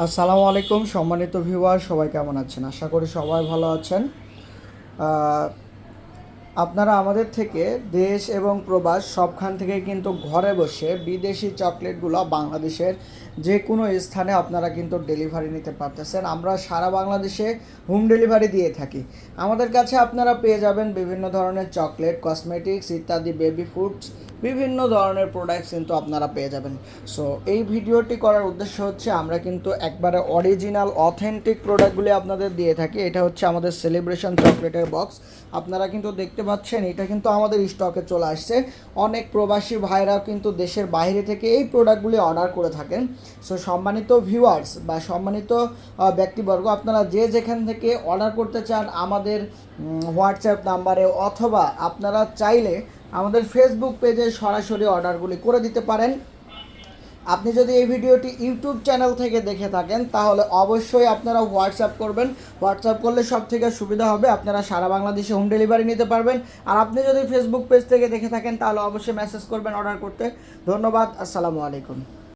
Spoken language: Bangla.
আসসালামু আলাইকুম সম্মানিত ভিউয়ার সবাই কেমন আছেন? আশা করি সবাই ভালো আছেন। আপনারা আমাদের থেকে দেশ এবং প্রবাস সবখান থেকে কিন্তু ঘরে বসে বিদেশি চকলেটগুলো বাংলাদেশের যে কোনো স্থানে আপনারা কিন্তু ডেলিভারি নিতে পারতেছেন। আমরা সারা বাংলাদেশে হোম ডেলিভারি দিয়ে থাকি। আমাদের কাছে আপনারা পেয়ে যাবেন বিভিন্ন ধরনের চকলেট, কসমেটিক্স ইত্যাদি, বেবি ফুডস বিভিন্ন ধরনের প্রোডাক্টস কিন্তু আপনারা পেয়ে যাবেন। সো, এই ভিডিওটি করার উদ্দেশ্য হচ্ছে আমরা কিন্তু একবারে অরিজিনাল, অথেন্টিক প্রোডাক্টগুলি আপনাদের দিয়ে থাকি। এটা হচ্ছে আমাদের সেলিব্রেশন চকলেটের বক্স। আপনারা কিন্তু দেখতে পাচ্ছেন, এটা কিন্তু আমাদের স্টকে চলে আসছে। অনেক প্রবাসী ভাইরাও কিন্তু দেশের বাইরে থেকে এই প্রোডাক্টগুলি অর্ডার করে থাকেন। সো সম্মানিত ভিউয়ার্স বা সম্মানিত ব্যক্তিবর্গ, আপনারা যে যেখান থেকে অর্ডার করতে চান আমাদের হোয়াটসঅ্যাপ নাম্বারে অথবা আপনারা চাইলে আমাদের ফেসবুক পেজে সরাসরি অর্ডারগুলি করে দিতে পারেন। আপনি যদি এই ভিডিওটি ইউটিউব চ্যানেল থেকে দেখে থাকেন, তাহলে অবশ্যই আপনারা হোয়াটসঅ্যাপ করবেন। হোয়াটসঅ্যাপ করলে সব থেকে সুবিধা হবে, আপনারা সারা বাংলাদেশে হোম ডেলিভারি নিতে পারবেন। আর আপনি যদি ফেসবুক পেজ থেকে দেখে থাকেন, তাহলে অবশ্যই মেসেজ করবেন অর্ডার করতে। ধন্যবাদ, আসসালামু আলাইকুম।